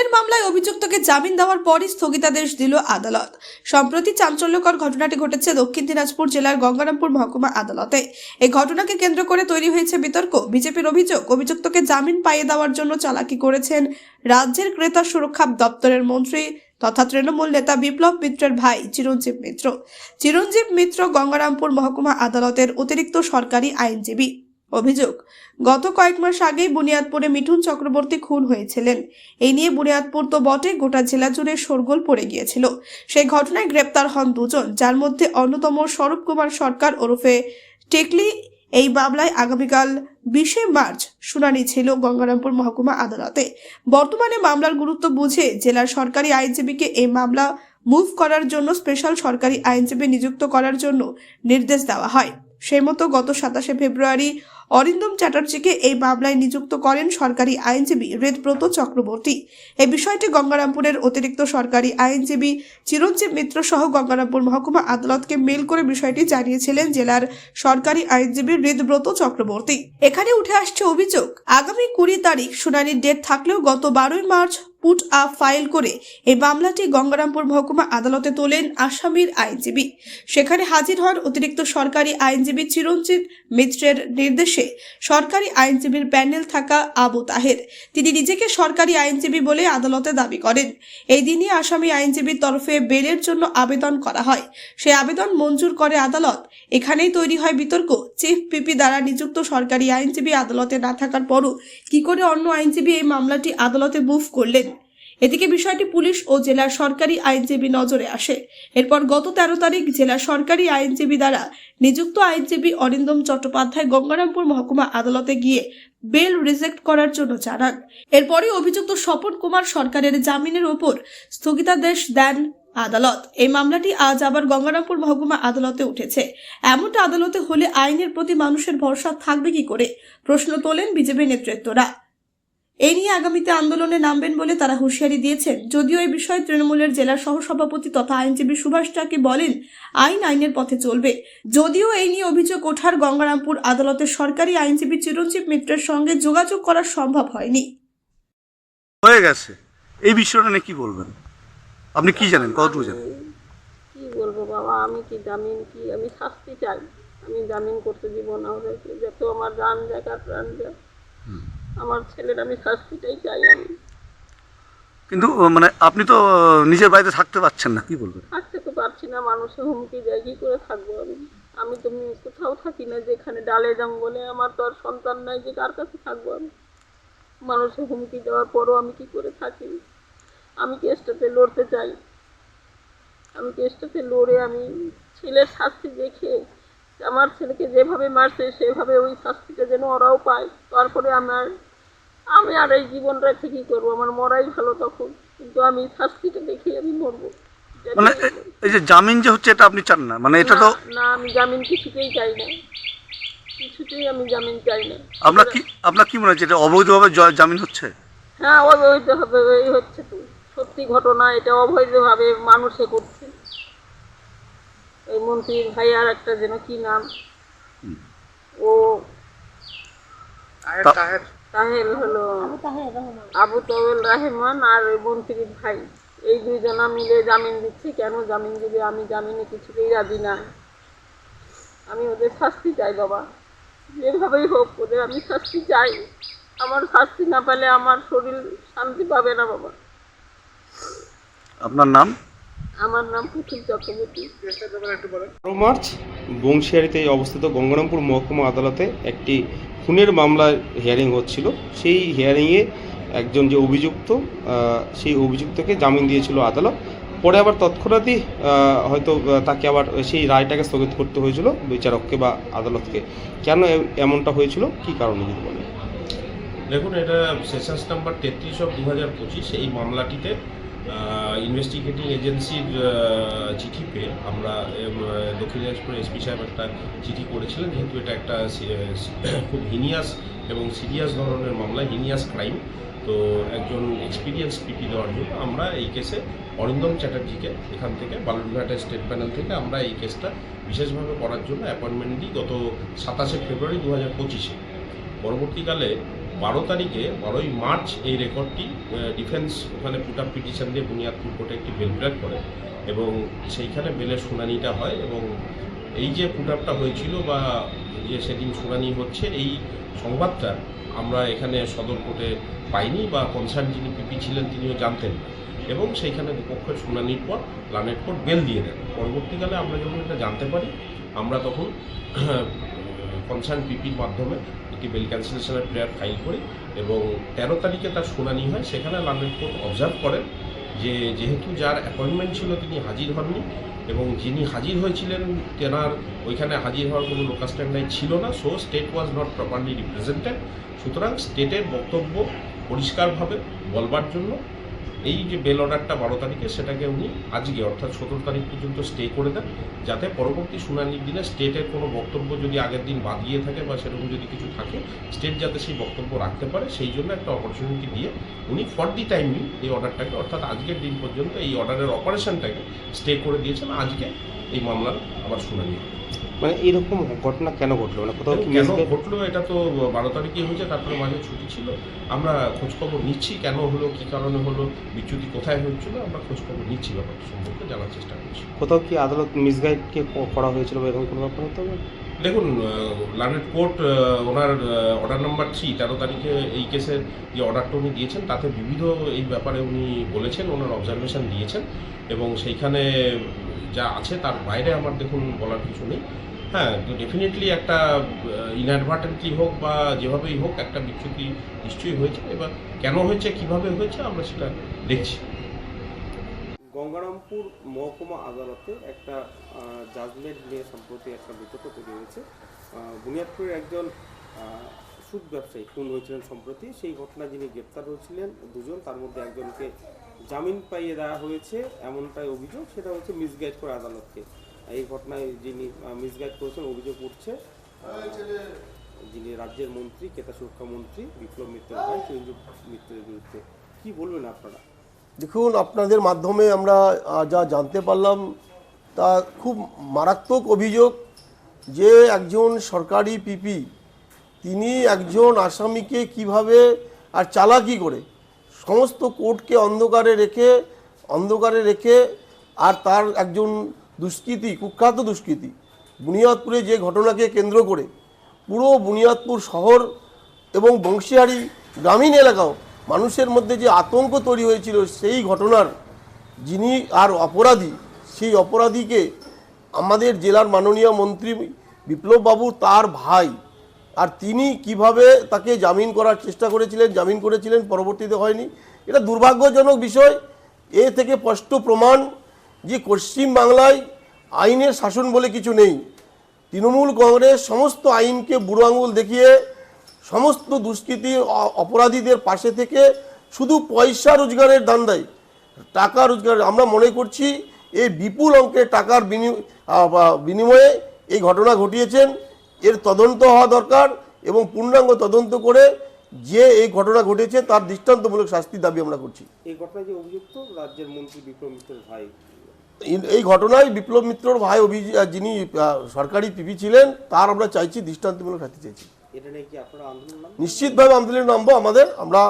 খুনের মামলায় অভিযুক্তকে জামিন দেওয়ার পরই স্থগিতাদেশ দিল আদালত। সম্প্রতি চাঞ্চল্যকর ঘটনাটি ঘটেছে দক্ষিণ দিনাজপুর জেলার গঙ্গারামপুর মহকুমা আদালতে। এই ঘটনাকে কেন্দ্র করে তৈরি হয়েছে বিতর্ক। বিজেপির অভিযোগ, অভিযুক্তকে জামিন পাইয়ে দেওয়ার জন্য চালাকি করেছেন রাজ্যের ক্রেতা সুরক্ষা দপ্তরের মন্ত্রী তথা তৃণমূল নেতা বিপ্লব মিত্রের ভাই চিরঞ্জীব মিত্র। চিরঞ্জীব মিত্র গঙ্গারামপুর মহকুমা আদালতের অতিরিক্ত সরকারি আইনজীবী। অভিযোগ। গত কয়েক মাস আগেই বুনিয়াদপুরে মিঠুন চক্রবর্তী খুন হয়েছিলেন। এই নিয়ে বুনিয়াদপুর তো বটে, গোটা জেলা জুড়ে শোরগোল পড়ে গিয়েছিল। সেই ঘটনায় গ্রেপ্তার হন দুজন, যার মধ্যে অন্যতম স্বরূপ কুমার সরকার ওরফে টেকলি। এই মামলায় আগামীকাল বিশে মার্চ শুনানি ছিল গঙ্গারামপুর মহকুমা আদালতে। বর্তমানে মামলার গুরুত্ব বুঝে জেলার সরকারি আইনজীবীকে এই মামলা মুভ করার জন্য, স্পেশাল সরকারি আইনজীবী নিযুক্ত করার জন্য নির্দেশ দেওয়া হয়। সেই মতো গত সাতাশে ফেব্রুয়ারি অরিন্দম চ্যাটার্জিকে এই মামলায় নিযুক্ত করেন সরকারি আইনজীবী হৃদব্রত চক্রবর্তী। এই বিষয়টি গঙ্গারামপুরের অতিরিক্ত সরকারি আইনজীবী চিরঞ্জীব মিত্র সহ গঙ্গারামপুর মহকুমা আদালতকে মেল করে বিষয়টি জানিয়েছিলেন জেলার সরকারি আইনজীবী হৃদব্রত চক্রবর্তী। এখানে উঠে আসছে অভিযোগ, আগামী কুড়ি তারিখ শুনানির ডেট থাকলেও গত বারোই মার্চ পুট আপ ফাইল করে এই মামলাটি গঙ্গারামপুর মহকুমা আদালতে তোলেন আসামির আইনজীবী। সেখানে হাজির হন অতিরিক্ত সরকারি আইনজীবী চিরঞ্জিত মিত্রের নির্দেশে সরকারি আইনজীবীর প্যানেল থাকা আবু তাহের। তিনি নিজেকে সরকারি আইনজীবী বলে আদালতে দাবি করেন। এই দিনই আসামি আইনজীবীর তরফে বেলের জন্য আবেদন করা হয়। সেই আবেদন মঞ্জুর করে আদালত। এখানেই তৈরি হয় বিতর্ক। চিফ পিপি দ্বারা নিযুক্ত সরকারি আইনজীবী আদালতে না থাকার পরও কি করে অন্য আইনজীবী এই মামলাটি আদালতে মুভ করলেন? এদিকে বিষয়টি পুলিশ ও জেলার সরকারি আইনজীবী নজরে আসে। এরপর গত তেরো তারিখ জেলা সরকারি আইনজীবী দ্বারা নিযুক্ত আইনজীবী অরিন্দম চট্টোপাধ্যায় গঙ্গারামপুর মহকুমা আদালতে গিয়ে বেল রিজেক্ট করার জন্য জানান। এরপরে অভিযুক্ত স্বপন কুমার সরকারের জামিনের ওপর স্থগিতাদেশ দেন আদালত। এই মামলাটি আজ আবার গঙ্গারামপুর মহকুমা আদালতে উঠেছে। এমনটা আদালতে হলে আইনের প্রতি মানুষের ভরসা থাকবে কি করে? প্রশ্ন তোলেন বিজেপি নেতৃত্বরা। এই নিয়ে আগামীতে আন্দোলনে নামবেন বলে তারা হুঁশিয়ারি দিয়েছেন। যদিও এই বিষয়ে তৃণমূলের জেলা সহসভাপতি তথা আইনজীবী সুভাষ টাকি বলেন আইন আইনের পথে চলবে। যদিও এই নিয়ে অভিযোগ ওঠার গঙ্গারামপুর আদালতের সরকারি আইনজীবী চিরঞ্জীব মিত্রের সঙ্গে যোগাযোগ করা সম্ভব হয়নি। হয়ে গেছে। এই বিষয়টা নিয়ে কি বলবেন? আপনি কি জানেন? কতটুকু জানেন? কি বলব বাবা? আমি কি জামিন কি? আমি শাস্তি চাই। আমি জামিন করতে দিব না ওদেরকে। যত আমার রান জায়গা প্রাণ যায়। আমার ছেলের আমি শাস্তিটাই চাই আমি। কিন্তু মানে আপনি তো নিজের বাড়িতে থাকতে পারছেন না। কি বলবেন? থাকতে তো পারছি না মানুষের হুমকি দেয় কি করে থাকব আমি? আমি তো কোথাও থাকি না যেখানে ডালে জঙ্গলে আমার তো আর সন্তান নাই যে কার কাছে থাকব আমি? মানুষের হুমকি দেওয়ার পরও আমি কি করে থাকি? আমি কেসটাতে লড়তে চাই। আমি কেসটাতে লড়ে আমি ছেলের শাস্তি দেখে আমার ছেলেকে যেভাবে মারছে সেভাবে ওই শাস্তিটা যেন ওরাও পায়। তারপরে আমার আমি আর এই জীবন রেখে কী করব? আমার মরাই ভালো তখন। কিন্তু আমি শাস্তিটা দেখে আমি মরবো। মানে এই যে জামিন যে হচ্ছে এটা আপনি চান না? মানে এটা তো না, আমি জামিন কিছুতেই চাই না। কিছুতেই আমি জামিন চাই না। আপনার কি আপনার কি মনে হচ্ছে এটা অবৈধভাবে জামিন হচ্ছে? হ্যাঁ অবৈধ হবে এই হচ্ছে তো। সত্যি ঘটনা এটা অবৈধভাবে মানুষে করছে। এই মন্ত্রীর ভাই আর একটা যেন কি নাম? ও তা- তাহেল হলো আবু তাহেল রহমান। আর ওই মন্ত্রীর ভাই। এই দুইজনা মিলে জামিন দিচ্ছে। কেন জামিন দিবে? আমি জামিনে কিছুতেই রাজি না। আমি ওদের শাস্তি চাই বাবা। যেভাবেই হোক ওদের আমি শাস্তি চাই। আমার শাস্তি না পেলে আমার শরীর শান্তি পাবে না বাবা। আপনার নাম? আমার নাম পুতুল চক্রবর্তী। মার্চ বংশিয়ারিতে অবস্থিত গঙ্গারামপুর মহকুমা আদালতে একটি খুনের মামলার হিয়ারিং হচ্ছিল। সেই হিয়ারিংয়ে একজন যে অভিযুক্ত সেই অভিযুক্তকে জামিন দিয়েছিল আদালত। পরে আবার তৎক্ষণাৎই হয়তো তাকে আবার সেই রায়টাকে স্থগিত করতে হয়েছিল বিচারককে বা আদালতকে। কেন এ- এমনটা হয়েছিল? কি কারণে যদি বলেন? দেখুন এটা সেশনস নাম্বার তেত্রিশ অফ দু হাজার পঁচিশ এই মামলাটিতে ইনভেস্টিগেটিং এজেন্সির চিঠি পেয়ে আমরা দক্ষিণ দিনাজপুর এসপি সাহেব একটা চিঠি করেছিলেন, যেহেতু এটা একটা খুব হিনিয়াস এবং সিরিয়াস ধরনের মামলা হিনিয়াস ক্রাইম তো একজন এক্সপিরিয়েন্স পিপি দেওয়ার জন্য আমরা এই কেসে অরিন্দম চ্যাটার্জিকে এখান থেকে, বালুরঘাটের স্টেট প্যানেল থেকে আমরা এই কেসটা বিশেষভাবে করার জন্য অ্যাপয়েন্টমেন্ট দিই গত সাতাশে ফেব্রুয়ারি দু হাজার পঁচিশে। পরবর্তীকালে বারো তারিখে, বারোই মার্চ এই রেকর্ডটি ডিফেন্স ওখানে পুট আপ পিটিশন দিয়ে বুনিয়াদপুর কোর্টে একটি বেল প্রেয়ার করে এবং সেইখানে বেলের শুনানিটা হয় এবং এই যে পুট আপটা হয়েছিল বা যে সেদিন শুনানি হচ্ছে, এই সংবাদটা আমরা এখানে সদর কোর্টে পাইনি বা কনসার্ন যিনি পিপি ছিলেন তিনিও জানতেন এবং সেইখানে দুপক্ষের শুনানির পর প্ল্যানেট কোর্ট বেল দিয়ে দেন। পরবর্তীকালে আমরা যখন এটা জানতে পারি, আমরা তখন কনসার্ন পিপির মাধ্যমে একটি বেল ক্যান্সেলেশনের প্রেয়ার ফাইল করি এবং তেরো তারিখে তার শুনানি হয়। সেখানে লন্ডন কোর্ট অবজার্ভ করেন যে যেহেতু যার অ্যাপয়েন্টমেন্ট ছিল তিনি হাজির হননি এবং যিনি হাজির হয়েছিলেন তেনার ওইখানে হাজির হওয়ার কোনো লোকাল স্ট্যান্ডার্ড ছিল না। So state was not properly represented সুতরাং স্টেটের বক্তব্য পরিষ্কারভাবে বলবার জন্য এই যে বেল অর্ডারটা বারো তারিখে, সেটাকে উনি আজকে, অর্থাৎ সতেরো তারিখ পর্যন্ত স্টে করে দেন, যাতে পরবর্তী শুনানির দিনে স্টেটের কোনো বক্তব্য যদি আগের দিন বাদ গিয়ে থাকে বা সেরকম যদি কিছু থাকে স্টেট যাতে সেই বক্তব্য রাখতে পারে, সেই জন্য একটা অপরচুনিটি দিয়ে উনি ফর দি টাইমিং এই অর্ডারটাকে অর্থাৎ আজকের দিন পর্যন্ত এই অর্ডারের অপারেশনটাকে স্টে করে দিয়েছেন। আজকে এই মামলার আবার শুনানি। মানে এরকম ঘটনা কেন ঘটলো? মানে কোথাও কি কেন ঘটলো? এটা তো বারো তারিখে হয়েছে তারপরে মাঝে ছুটি ছিল। আমরা খোঁজখবর নিচ্ছি কেন হলো কি কারণে হলো বিচ্যুতি কোথায় হচ্ছিল আমরা খোঁজখবর নিচ্ছি ব্যাপারটা সম্পর্কে জানার চেষ্টা করছি। কোথাও কি আদালত মিসগাইডকে করা হয়েছিল বা এরকম কোনো ব্যাপার হতে হবে দেখুন লার্নেড কোর্ট ওনার অর্ডার নাম্বার থ্রি তেরো তারিখে এই কেসের যে অর্ডারটা উনি দিয়েছেন, তাতে বিবিধ এই ব্যাপারে উনি বলেছেন, ওনার অবজারভেশন দিয়েছেন এবং সেইখানে যা আছে তার বাইরে আমার দেখুন বলার কিছু নেই। হ্যাঁ তো ডেফিনেটলি একটা ইনঅ্যাডভার্টেন্টলি হোক বা যেভাবেই হোক একটা বিচ্যুতি নিশ্চয়ই হয়েছে। এবার কেন হয়েছে, কীভাবে হয়েছে, আমরা সেটা দেখছি। গঙ্গারামপুর মহকুমা আদালতে একটা জাজমেন্ট নিয়ে সম্প্রতি একটা বিতর্ক তৈরি হয়েছে। বুনিয়াদপুরের একজন সুদ ব্যবসায়ী খুন হয়েছিলেন সম্প্রতি। সেই ঘটনায় যিনি গ্রেপ্তার হয়েছিলেন দুজন, তার মধ্যে একজনকে জামিন পাইয়ে দেওয়া হয়েছে এমনটাই অভিযোগ, সেটা হচ্ছে মিসগাইড করে আদালতকে। এই ঘটনায় যিনি মিসগাইড করেছেন, অভিযোগ উঠছে যিনি রাজ্যের মন্ত্রী ক্রেতা সুরক্ষা মন্ত্রী বিপ্লব মিত্র ভাই চিরঞ্জীব মিত্রের বিরুদ্ধে। কি বলবেন আপনারা? দেখুন, আপনাদের মাধ্যমে আমরা যা জানতে পারলাম, তা খুব মারাত্মক অভিযোগ যে একজন সরকারি পিপি, তিনি একজন আসামিকে কীভাবে আর চালাকি করে, সমস্ত কোর্টকে অন্ধকারে রেখে অন্ধকারে রেখে আর তার একজন দুষ্কৃতী, কুখ্যাত দুষ্কৃতী, বুনিয়াদপুরে যে ঘটনাকে কেন্দ্র করে, পুরো বুনিয়াদপুর শহর এবং বংশীহারি গ্রামীণ এলাকাও মানুষের মধ্যে যে আতঙ্ক তৈরি হয়েছিল, সেই ঘটনার যিনি আর অপরাধী, সেই অপরাধীকে আমাদের জেলার মাননীয় মন্ত্রী বিপ্লববাবু, তার ভাই আর তিনি কীভাবে তাকে জামিন করার চেষ্টা করেছিলেন, জামিন করেছিলেন, পরবর্তীতে হয়নি। এটা দুর্ভাগ্যজনক বিষয়। এ থেকে স্পষ্ট প্রমাণ যে পশ্চিম বাংলায় আইনের শাসন বলে কিছু নেই। তৃণমূল কংগ্রেস সমস্ত আইনকে বুড়ো আঙুল দেখিয়ে সমস্ত দুষ্কৃতি অপরাধীদের পাশে থেকে শুধু পয়সা রোজগারের ধান্দায় টাকা রোজগার আমরা মনে করছি এই বিপুল অঙ্কের টাকার বিনি- বিনিময়ে এই ঘটনা ঘটিয়েছেন। এর তদন্ত হওয়া দরকার এবং পূর্ণাঙ্গ তদন্ত করে যে এই ঘটনা ঘটেছে তার দৃষ্টান্তমূলক শাস্তির দাবি আমরা করছি। এই ঘটনায় যে অভিযুক্ত রাজ্যের মন্ত্রী মিত্রের ভাই? এই- ঘটনায় বিপ্লব মিত্রর ভাই আহ, যিনি সরকারি পিপি ছিলেন তার আমরা চাইছি দৃষ্টান্তমূলক শাস্তি চাইছি। নিশ্চিতভাবে আন্দোলনে নামবো। আমাদের আমরা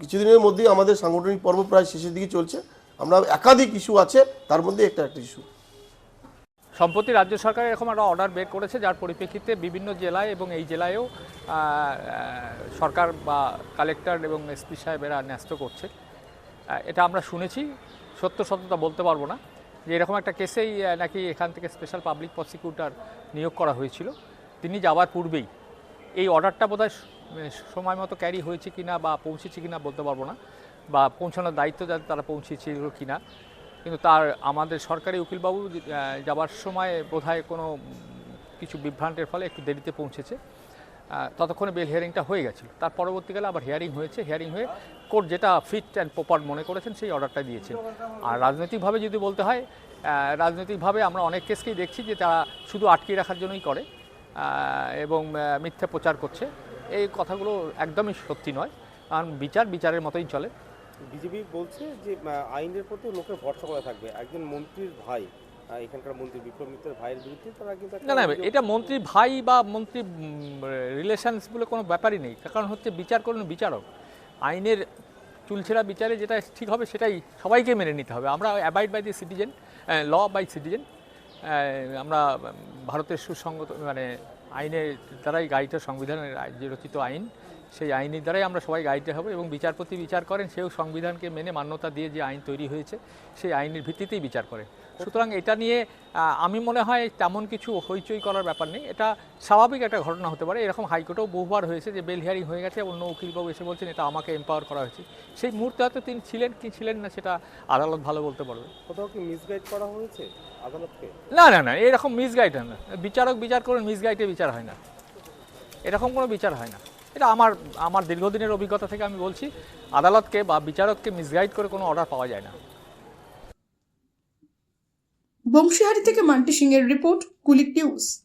কিছুদিনের মধ্যেই আমাদের সাংগঠনিক পর্ব প্রায় শেষের দিকে চলছে। আমরা একাধিক ইস্যু আছে তার মধ্যে একটা একটা ইস্যু। সম্প্রতি রাজ্য সরকার এরকম একটা অর্ডার বের করেছে যার পরিপ্রেক্ষিতে বিভিন্ন জেলায় এবং এই জেলায়ও সরকার বা কালেক্টর এবং এসপি সাহেবেরা ন্যস্ত করছে। এটা আমরা শুনেছি সত্য সত্যতা বলতে পারব না। যে এরকম একটা কেসেই নাকি এখান থেকে স্পেশাল পাবলিক প্রসিকিউটর নিয়োগ করা হয়েছিল। তিনি যাওয়ার পূর্বেই এই অর্ডারটা বোধহয় সময় মতো ক্যারি হয়েছে কিনা বা পৌঁছেছে কিনা বলতে পারব না, বা পৌঁছানোর দায়িত্ব যাতে তারা পৌঁছেছিল কিনা। কিন্তু তার, আমাদের সরকারি উকিলবাবু যাবার সময় বোধহয় কোনো কিছু বিভ্রান্তের ফলে একটু দেরিতে পৌঁছেছে। ততক্ষণে বেল হিয়ারিংটা হয়ে গেছিল। তার পরবর্তীকালে আবার হিয়ারিং হয়েছে। হিয়ারিং হয়ে কোর্ট যেটা ফিট অ্যান্ড প্রপার মনে করেছেন সেই অর্ডারটা দিয়েছেন। আর রাজনৈতিকভাবে যদি বলতে হয় রাজনৈতিকভাবে আমরা অনেক কেসকেই দেখছি যে তারা শুধু আটকিয়ে রাখার জন্যই করে। এবং মিথ্যা প্রচার করছে। এই কথাগুলো একদমই সত্যি নয়। কারণ বিচার বিচারের মতোই চলে। বিজেপি বলছে যে আইনের প্রতি লোকের ভরসা করা থাকবে। একজন মন্ত্রীর ভাই এখানকার মন্ত্রী বিপ্লব মিত্রের ভাইয়ের বিরুদ্ধে তারা কিন্তু না না এটা মন্ত্রী ভাই বা মন্ত্রী রিলেশনস বলে কোনো ব্যাপারই নেই। কারণ হচ্ছে বিচার করুন বিচারক। আইনের চুলছেরা বিচারে যেটা ঠিক হবে সেটাই সবাইকে মেনে নিতে হবে। আমরা abide by the citizen law by citizen আমরা ভারতের সুসংগত মানে আইনের দ্বারাই গাড়িটা সংবিধানের যে রচিত আইন, সেই আইনের দ্বারাই আমরা সবাই গাইতে হবে এবং বিচারপতি বিচার করেন, সেও সংবিধানকে মেনে মান্যতা দিয়ে যে আইন তৈরি হয়েছে, সেই আইনের ভিত্তিতেই বিচার করে। সুতরাং এটা নিয়ে আমি মনে হয় তেমন কিছু হইচই করার ব্যাপার নেই। এটা স্বাভাবিক একটা ঘটনা হতে পারে। এরকম হাইকোর্টেও বহুবার হয়েছে যে বেল হিয়ারিং হয়ে গেছে অন্য উকিলবাবু এসে বলছেন, এটা আমাকে এম্পাওয়ার করা হয়েছে। সেই মুহূর্তে হয়তো তিনি ছিলেন কি ছিলেন না, সেটা আদালত ভালো বলতে পারবে। কোথাও কি মিসগাইড করা হয়েছে? না না না এরকম মিসগাইড হয় না। বিচারক বিচার করেন মিসগাইডে বিচার হয় না। এরকম কোনো বিচার হয় না। এটা আমার আমার দীর্ঘদিনের অভিজ্ঞতা থেকে আমি বলছি আদালতকে বা বিচারককে মিসগাইড করে কোনো অর্ডার পাওয়া যায় না। বংশীহারি থেকে মান্টি সিং এর রিপোর্ট কুলিক নিউজ।